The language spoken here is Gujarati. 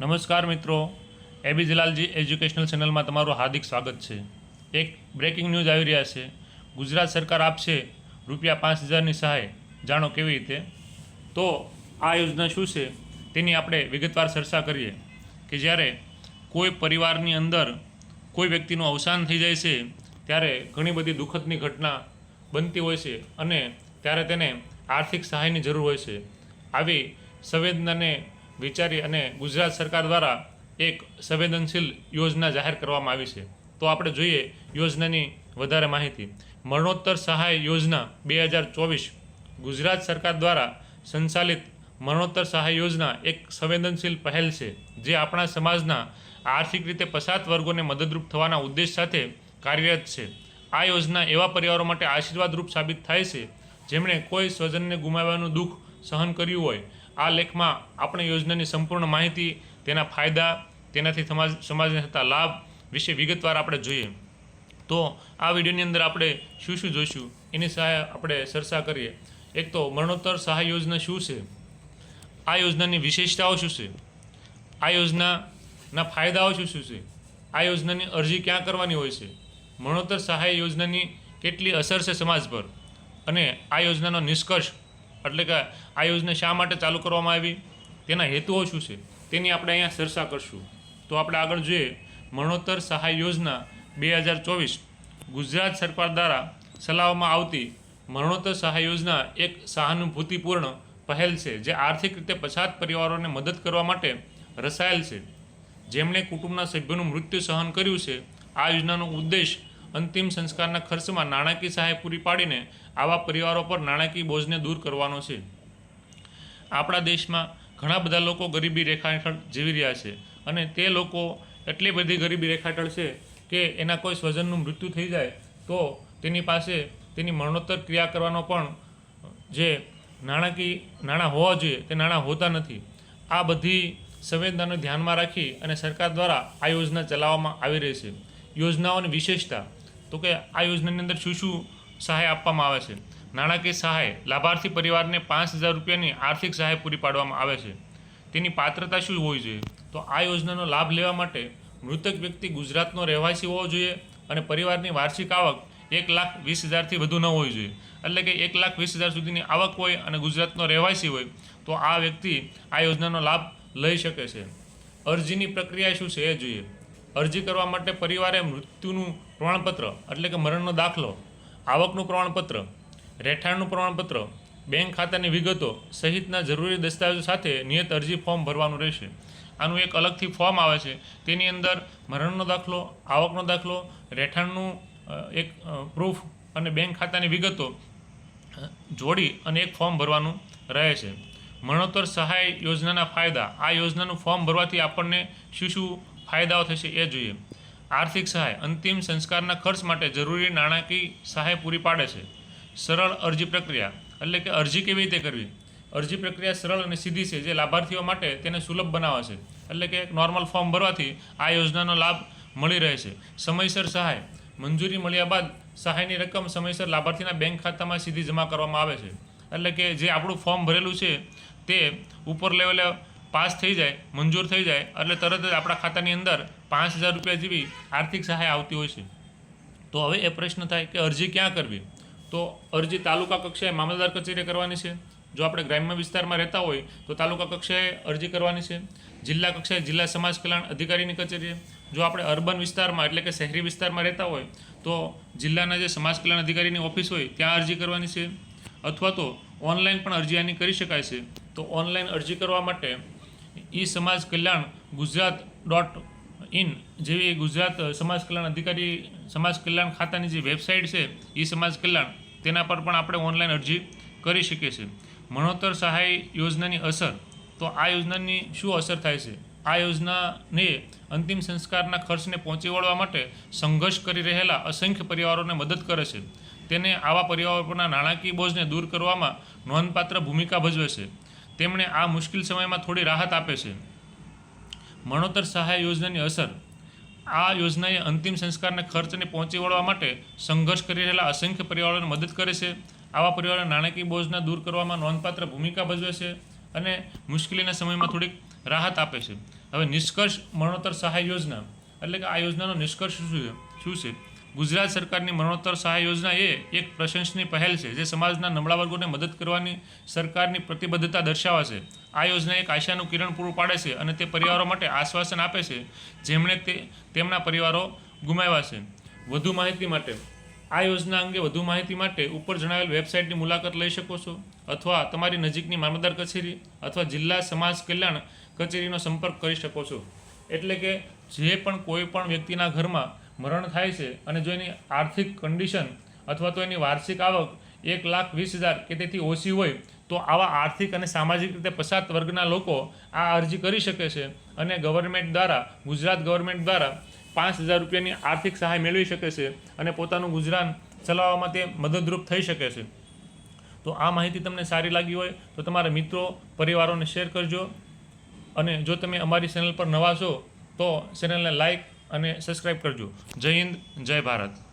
નમસ્કાર મિત્રો. એબી જલાલજી એજ્યુકેશનલ ચેનલમાં તમારું હાર્દિક સ્વાગત છે. એક બ્રેકિંગ ન્યૂઝ આવી રહ્યા છે. ગુજરાત સરકાર આપશે રૂપિયા પાંચ હજારની સહાય. જાણો કેવી રીતે? તો આ યોજના શું છે? તેની આપણે વિગતવાર ચર્ચા કરીએ. કે જ્યારે કોઈ પરિવારની અંદર કોઈ વ્યક્તિનું અવસાન થઈ જાય છે, ત્યારે ઘણી બધી દુઃખદની ઘટના બનતી હોય છે અને ત્યારે તેને આર્થિક સહાયની જરૂર હોય છે. આવી સંવેદનાને વિચારી અને ગુજરાત સરકાર દ્વારા એક સંવેદનશીલ યોજના જાહેર કરવામાં આવી છે. તો આપણે જોઈએ યોજનાની વધારે માહિતી. મરણોત્તર સહાય યોજના બે હજાર ચોવીસ ગુજરાત સરકાર દ્વારા સંચાલિત મરણોત્તર સહાય યોજના એક સંવેદનશીલ પહેલ છે, જે આપણા સમાજના આર્થિક રીતે પછાત વર્ગોને મદદરૂપ થવાના ઉદ્દેશ સાથે કાર્યરત છે. આ યોજના એવા પરિવારો માટે આશીર્વાદરૂપ સાબિત થાય છે, જેમણે કોઈ સ્વજનને ગુમાવવાનું દુઃખ સહન કર્યું હોય આ લેખમાં આપણે યોજનાની સંપૂર્ણ માહિતી, તેના ફાયદા, તેનાથી સમાજ, સમાજને થતા લાભ વિશે વિગતવાર આપણે જોઈએ. તો આ વિડીયોની અંદર આપણે શું શું જોઈશું? એની સહાય આપણે ચર્ચા કરીએ. એક તો મરણોત્તર સહાય યોજના શું છે? આ યોજનાની વિશેષતાઓ શું છે? આ યોજનાના ફાયદાઓ શું શું છે? આ યોજનાની અરજી ક્યાં કરવાની હોય છે? મરણોત્તર સહાય યોજનાની કેટલી અસર છે સમાજ પર? અને આ યોજનાનો નિષ્કર્ષ એટલે કે આ યોજના શા માટે ચાલુ કરવામાં આવી? તેના હેતુઓ શું છે? તેની આપણે અહીંયા ચર્ચા કરશું. તો આપણે આગળ જોઈએ. મરણોત્તર સહાય યોજના બે હજાર ચોવીસ ગુજરાત સરકાર દ્વારા ચલાવવામાં આવતી મરણોત્તર સહાય યોજના એક સહાનુભૂતિપૂર્ણ પહેલ છે, જે આર્થિક રીતે પછાત પરિવારોને મદદ કરવા માટે રચાયેલ છે. જેમણે કુટુંબના સભ્યોનું મૃત્યુ સહન કર્યું છે, આ યોજનાનો ઉદ્દેશ અંતિમ સંસ્કારના ખર્ચમાં નાણાકીય સહાય પૂરી પાડીને આવા પરિવારો પર નાણાકીય બોજને દૂર કરવાનો છે. આપણા દેશમાં ઘણા બધા લોકો ગરીબી રેખા હેઠળ જીવી રહ્યા છે અને તે લોકો એટલી બધી ગરીબી રેખા હેઠળ છે કે એના કોઈ સ્વજનનું મૃત્યુ થઈ જાય તો તેની પાસે તેની મરણોત્તર ક્રિયા કરવાનો પણ જે નાણાકીય નાણાં હોવા જોઈએ તે નાણાં હોતા નથી. આ બધી સંવેદનાને ધ્યાનમાં રાખી અને સરકાર દ્વારા આ યોજના ચલાવવામાં આવી રહી છે. યોજનાઓની વિશેષતા તો કે આ યોજનાની અંદર શું શું સહાય આપવામાં આવે છે? નાણાકીય સહાય, લાભાર્થી પરિવારને પાંચ હજાર રૂપિયાની આર્થિક સહાય પૂરી પાડવામાં આવે છે. તેની પાત્રતા શું હોવી જોઈએ? તો આ યોજનાનો લાભ લેવા માટે મૃતક વ્યક્તિ ગુજરાતનો રહેવાસી હોવો જોઈએ અને પરિવારની વાર્ષિક આવક એક લાખ વીસ હજારથી વધુ ન હોવી જોઈએ. એટલે કે એક લાખ વીસ હજાર સુધીની આવક હોય અને ગુજરાતનો રહેવાસી હોય, તો આ વ્યક્તિ આ યોજનાનો લાભ લઈ શકે છે. અરજીની પ્રક્રિયા શું છે એ જોઈએ. અરજી કરવા માટે પરિવારે મૃત્યુનું પ્રમાણપત્ર, એટલે કે મરણનો દાખલો, આવકનું પ્રમાણપત્ર, રહેઠાણનું પ્રમાણપત્ર, બેંક ખાતાની વિગતો સહિતના જરૂરી દસ્તાવેજો સાથે નિયત અરજી ફોર્મ ભરવાનું રહેશે. આનું એક અલગથી ફોર્મ આવે છે. તેની અંદર મરણનો દાખલો, આવકનો દાખલો, રહેઠાણનું એક પ્રૂફ અને બેંક ખાતાની વિગતો જોડી અને એક ફોર્મ ભરવાનું રહે છે. મરણોત્તર સહાય યોજનાના ફાયદા, આ યોજનાનું ફોર્મ ભરવાથી આપણને શું શું ફાયદાઓ થશે એ જોઈએ. આર્થિક સહાય, અંતિમ સંસ્કારના ખર્ચ માટે જરૂરી નાણાકીય સહાય પૂરી પાડે છે. સરળ અરજી પ્રક્રિયા, એટલે કે અરજી કેવી રીતે કરવી? અરજી પ્રક્રિયા સરળ અને સીધી છે, જે લાભાર્થીઓ માટે તેને સુલભ બનાવે છે. એટલે કે એક નોર્મલ ફોર્મ ભરવાથી આ યોજનાનો લાભ મળી રહે છે. સમયસર સહાય, મંજૂરી મળ્યા બાદ સહાયની રકમ સમયસર લાભાર્થીના બેંક ખાતામાં સીધી જમા કરવામાં આવે છે. એટલે કે જે આપણું ફોર્મ ભરેલું છે, તે ઉપર લેવલે પાસ થઈ જાય, મંજૂર થઈ જાય, એટલે તરત જ આપણા ખાતાની અંદર પાંચ હજાર રૂપિયા જેવી આર્થિક સહાય આવતી હોય છે. તો હવે એ પ્રશ્ન થાય કે અરજી ક્યાં કરવી? તો અરજી તાલુકા કક્ષાએ મામલતદાર કચેરીએ કરવાની છે. જો આપણે ગ્રામ્ય વિસ્તારમાં રહેતા હોય, તો તાલુકા કક્ષાએ અરજી કરવાની છે. જિલ્લા કક્ષાએ જિલ્લા સમાજ કલ્યાણ અધિકારીની કચેરીએ. જો આપણે અર્બન વિસ્તારમાં એટલે કે શહેરી વિસ્તારમાં રહેતા હોય, તો જિલ્લાના જે સમાજ કલ્યાણ અધિકારીની ઓફિસ હોય, ત્યાં અરજી કરવાની છે. અથવા તો ઓનલાઈન પણ અરજી આની કરી શકાય છે. તો ઓનલાઈન અરજી કરવા માટે ઈ સમાજ કલ્યાણ ગુજરાત ડોટ ઇન જેવી ગુજરાત સમાજ કલ્યાણ અધિકારી સમાજ કલ્યાણ ખાતાની જે વેબસાઇટ છે, ઈ સમાજ કલ્યાણ, તેના પર પણ આપણે ઓનલાઈન અરજી કરી શકીએ છીએ. મણોતર સહાય યોજનાની અસર, તો આ યોજનાની શું અસર થાય છે? આ યોજનાને અંતિમ સંસ્કારના ખર્ચને પહોંચી વળવા માટે સંઘર્ષ કરી રહેલા અસંખ્ય પરિવારોને મદદ કરે છે. તેને આવા પરિવારો પરના નાણાકીય બોજને દૂર કરવામાં નોંધપાત્ર ભૂમિકા ભજવે છે. તેમણે આ મુશ્કેલ સમયમાં થોડી રાહત આપે છે. મણોતર સહાય યોજનાની અસર. આ યોજનાએ અંતિમ સંસ્કારના ખર્ચને પહોંચી વળવા માટે સંઘર્ષ કરી રહેલા અસંખ્ય પરિવારોને મદદ કરે છે. આવા પરિવારોના નાણાકીય બોજના દૂર કરવામાં નોંધપાત્ર ભૂમિકા ભજવે છે અને મુશ્કેલીના સમયમાં થોડીક રાહત આપે છે. હવે નિષ્કર્ષ મરણોત્તર સહાય યોજના. એટલે કે આ યોજનાનો નિષ્કર્ષ શું છે? શું છે? ગુજરાત સરકારની મરણોત્તર સહાય યોજના એ એક પ્રશંસનીય પહેલ છે, જે સમાજના નબળા વર્ગોને મદદ કરવાની સરકારની પ્રતિબદ્ધતા દર્શાવે છે આ યોજના એક આશાનું કિરણ પૂરું પાડે છે અને તે પરિવારો માટે આશ્વાસન આપે છે, જેમણે તે તેમના પરિવારો ગુમાવ્યા છે. વધુ માહિતી માટે, આ યોજના અંગે વધુ માહિતી માટે ઉપર જણાવેલ વેબસાઇટની મુલાકાત લઈ શકો છો, અથવા તમારી નજીકની મામલતદાર કચેરી અથવા જિલ્લા સમાજ કલ્યાણ કચેરીનો સંપર્ક કરી શકો છો. એટલે કે જે પણ કોઈ પણ વ્યક્તિના ઘરમાં મરણ થાય છે અને જો એની આર્થિક કન્ડિશન અથવા તો એની વાર્ષિક આવક એક લાખ વીસ હજાર કે તેથી ઓછી હોય, તો આવા આર્થિક અને સામાજિક રીતે પછાત વર્ગના લોકો આ અરજી કરી શકે છે અને ગવર્મેન્ટ દ્વારા, ગુજરાત ગવર્મેન્ટ દ્વારા પાંચ હજાર રૂપિયાની આર્થિક સહાય મેળવી શકે છે અને પોતાનું ગુજરાન ચલાવવામાં તે મદદરૂપ થઈ શકે છે. તો આ માહિતી તમને સારી લાગી હોય, તો તમારા મિત્રો, પરિવારોને શેર કરજો અને જો તમે અમારી ચેનલ પર નવા છો, તો ચેનલને લાઈક અને સબસ્ક્રાઈબ કરજો. જય હિન્દ જય ભારત.